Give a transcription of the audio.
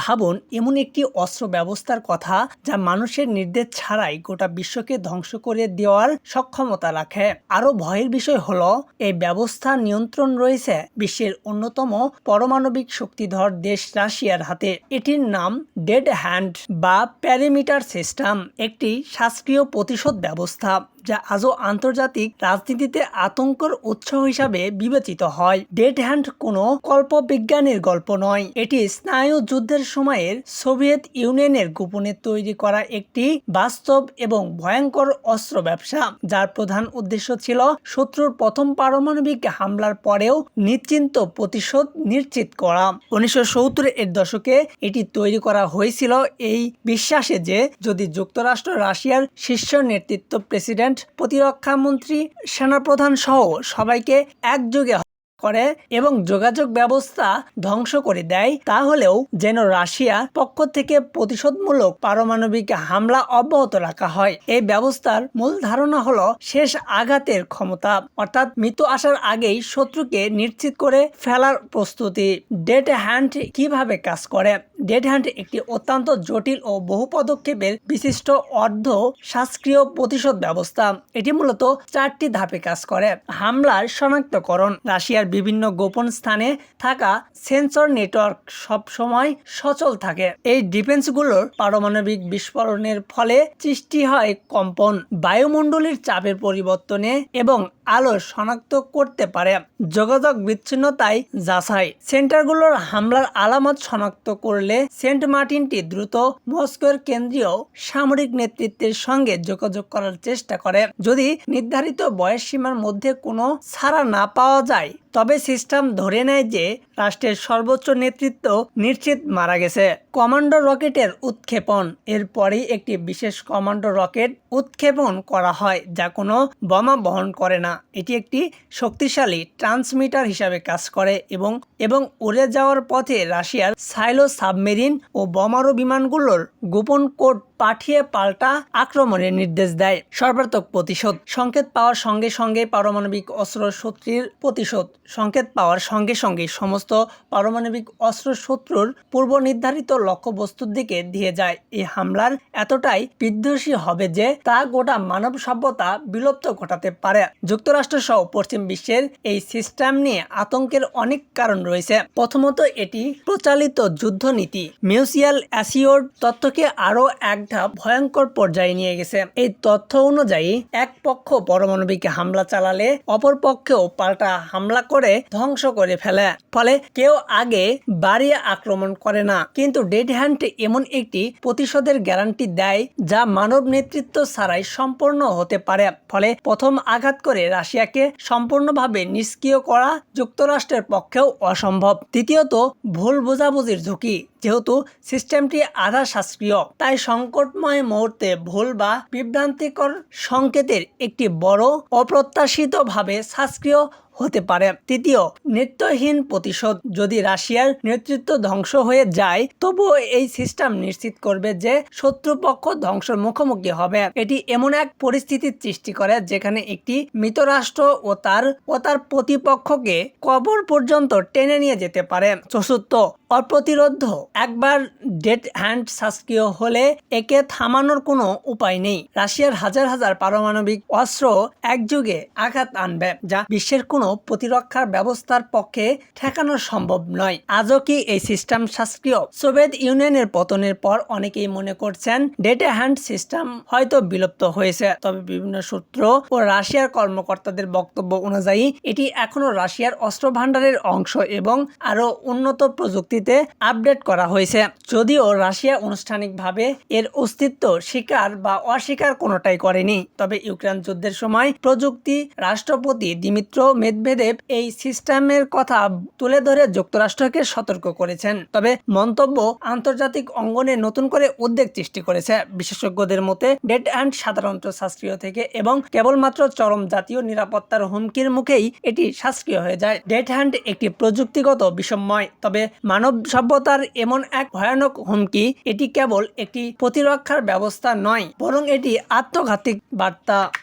ভাবুন, এমন একটি অস্ত্র ব্যবস্থার কথা যা মানুষের নির্দেশ ছাড়াই গোটা বিশ্বকে ধ্বংস করে দেওয়ার সক্ষমতা রাখে। আরও ভয়ের বিষয় হল, এই ব্যবস্থা নিয়ন্ত্রণ রয়েছে বিশ্বের অন্যতম পারমাণবিক শক্তিধর দেশ রাশিয়ার হাতে। এটির নাম ডেড হ্যান্ড বা প্যারিমিটার সিস্টেম, একটি শাস্ত্রীয় প্রতিশোধ ব্যবস্থা। যা আজও আন্তর্জাতিক রাজনীতিতে আতঙ্কর উৎস হিসাবে বিবেচিত হয়। ডেড হ্যান্ড কোনো কল্পবিজ্ঞানের গল্প নয়। এটি স্নায়ু যুদ্ধের সময়ের সোভিয়েত ইউনিয়নের গোপনে তৈরি করা একটি বাস্তব এবং ভয়ঙ্কর অস্ত্র ব্যবসা, যার প্রধান উদ্দেশ্য ছিল শত্রুর প্রথম পারমাণবিক হামলার পরেও নিশ্চিন্ত প্রতিশোধ নিশ্চিত করা। উনিশশো সত্তর এর দশকে এটি তৈরি করা হয়েছিল এই বিশ্বাসে যে, যদি যুক্তরাষ্ট্র রাশিয়ার শীর্ষ নেতৃত্ব প্রেসিডেন্ট প্রতিরক্ষা মন্ত্রী, সেনাপ্রধান সহ সবাইকে একযোগে করে এবং যোগাযোগ ব্যবস্থা ধ্বংস করে দেয়। তাহলেও যেন রাশিয়ার পক্ষ থেকে প্রতিশোধমূলক পারমাণবিক হামলা অব্যাহত রাখা হয়। এই ব্যবস্থার মূল ধারণা হলো শেষ আঘাতের ক্ষমতা। অর্থাৎ মৃত্যু আসার আগেই শত্রুকে নিশ্চিত করে ফেলার প্রস্তুতি। ডেট হ্যান্ড কীভাবে কাজ করে? ডেড হ্যান্ড একটি অত্যন্ত জটিল ও বহু পদক্ষেপের বিশিষ্ট অর্ধ শাস্ত্রীয় প্রতিশোধ ব্যবস্থা। এটি মূলত চারটি ধাপে কাজ করে। হামলার শনাক্তকরণ। রাশিয়ার বিভিন্ন গোপন স্থানে থাকা সেন্সর নেটওয়ার্ক সব সময় সচল থাকে। এই ডিফেন্সগুলোর পারমাণবিক বিস্ফোরণের ফলে সৃষ্টি হয় কম্পন, বায়ুমণ্ডলের চাপের পরিবর্তনে এবং আলো শনাক্ত করতে পারে। যোগাযোগ বিচ্ছিন্নতায় যাচাই। সেন্টারগুলোর হামলার আলামত শনাক্ত করলে সেন্ট মার্টিনটি দ্রুত মস্কোর কেন্দ্রীয় সামরিক নেতৃত্বের সঙ্গে যোগাযোগ করার চেষ্টা করে। যদি নির্ধারিত বয়স সীমার মধ্যে কোনো ছাড়া না পাওয়া যায়, তবে সিস্টেম ধরে নেয় যে রাষ্ট্রের সর্বোচ্চ নেতৃত্ব নিশ্চিত মারা গেছে। কমান্ডো রকেটের উৎক্ষেপণ। এরপরেই একটি বিশেষ কমান্ডো রকেট উৎক্ষেপণ করা হয়, যা কোনো বোমা বহন করে না। এটি একটি শক্তিশালী ট্রান্সমিটার হিসাবে কাজ করে এবং এবং উড়ে যাওয়ার পথে রাশিয়ার সাইলো সাবমেরিন ও বোমারু বিমানগুলোর গোপন কোড পাঠিয়ে পাল্টা আক্রমণের নির্দেশ দেয়। সর্বাত্মক প্রতিশোধ। সংকেত পাওয়ার সঙ্গে সঙ্গে পারমাণবিক অস্ত্র শত্রুর প্রতিশোধ। সংকেত পাওয়ার সঙ্গে সঙ্গে সমস্ত পারমাণবিক অস্ত্র শত্রুর পূর্ব নির্ধারিত লক্ষ্যবস্তুর দিকে দিয়ে যায়। এই হামলার এতটাই বিধ্বংসী হবে যে তা গোটা মানব সভ্যতা বিলুপ্ত ঘটাতে পারে। যুক্তরাষ্ট্র সহ পশ্চিম বিশ্বের এই সিস্টেম নিয়ে আতঙ্কের অনেক কারণ রয়েছে। প্রথমত এটি প্রচালিত যুদ্ধনীতি। মিউচুয়াল অ্যাসিওর তথ্যকে আরও এক ধাপ ভয়ঙ্কর পর্যায়ে নিয়ে গেছে। এই তথ্য অনুযায়ী, এক পক্ষ পারমাণবিক হামলা চালালে, অপর পক্ষেও পাল্টা হামলা করে ধ্বংস করে ফেলে। ফলে কেউ আগে বাড়িয়ে আক্রমণ করে না। কিন্তু ডেড হ্যান্ড এমন একটি প্রতিশোধের গ্যারান্টি দেয়, যা মানব নেতৃত্ব ছাড়াই সম্পূর্ণ হতে পারে। ফলে প্রথম আঘাত করে রাশিয়াকে সম্পূর্ণভাবে নিষ্ক্রিয় করা যুক্তরাষ্ট্রের পক্ষেও অসম্ভব। দ্বিতীয়ত, ভুল বোঝাবুঝির ঝুঁকি, যেহেতু সিস্টেমটি আধা শাস্ত্রীয় তাই সংকটময় মুহূর্তে ভুল বা বিভ্রান্তিকর সংকেতের একটি বড় অপ্রত্যাশিতভাবে শাস্ত্রীয় হতে পারে। তৃতীয়, নেতৃত্বহীন প্রতিশোধ। যদি রাশিয়ার নেতৃত্ব ধ্বংস হয়ে যায়, তবুও এই সিস্টেম নিশ্চিত করবে যে শত্রুপক্ষ ধ্বংসের মুখোমুখি হবে। এটি এমন এক পরিস্থিতির সৃষ্টি করে যেখানে একটি মৃতরাষ্ট্র ও তার ও তার প্রতিপক্ষকে কবর পর্যন্ত টেনে নিয়ে যেতে পারে। চতুর্থ, অপ্রতিরোধ। একবার ডেড হ্যান্ড শাসकीय হলে একে থামানোর কোনো উপায় নেই। রাশিয়ার হাজার হাজার পারমাণবিক অস্ত্র একযুগে আঘাত আনবে, যা বিশ্বের কোনো প্রতিরক্ষার ব্যবস্থার পক্ষে ঠেকানো সম্ভব নয়। আজও কি এই সিস্টেম শাসकीय সোভিয়েত ইউনিয়নের পতনের পর অনেকেই মনে করছেন ডেড হ্যান্ড সিস্টেম হয়তো বিলুপ্ত হয়েছে। তবে বিভিন্ন সূত্র ও রাশিয়ার কর্মকর্তাদের বক্তব্য অনুযায়ী, এটি এখনও রাশিয়ার অস্ত্র ভাণ্ডারের অংশ এবং আরও উন্নত প্রযুক্তিতে আপডেট করা হয়েছে। যদিও রাশিয়া আনুষ্ঠানিকভাবে এর অস্তিত্ব স্বীকার বা অস্বীকার কোনোটাই করেনি। তবে ইউক্রেন যুদ্ধের সময় প্রযুক্তি রাষ্ট্রপতি দিমিত্র মেদভেদেব এই সিস্টেমের কথা তুলে ধরে যুক্তরাষ্ট্রকে সতর্ক করেছেন। তবে মন্তব্য আন্তর্জাতিক অঙ্গনে নতুন করে উদ্বেগ সৃষ্টি করেছে। বিশেষজ্ঞদের মতে, ডেড অ্যান্ড সাধারণত শাস্ত্রীয় থেকে এবং কেবলমাত্র চরম জাতীয় নিরাপত্তার হুমকির মুখেই এটি শাস্ত্রীয় হয়ে যায়। ডেড হ্যান্ড একটি প্রযুক্তিগত বিষময়, তবে মানব সভ্যতার এমন এক ভয়ানক হুমকি, এটি কেবল একটি প্রতিরক্ষার ব্যবস্থা নয়, বরং এটি আত্মঘাতিক বার্তা।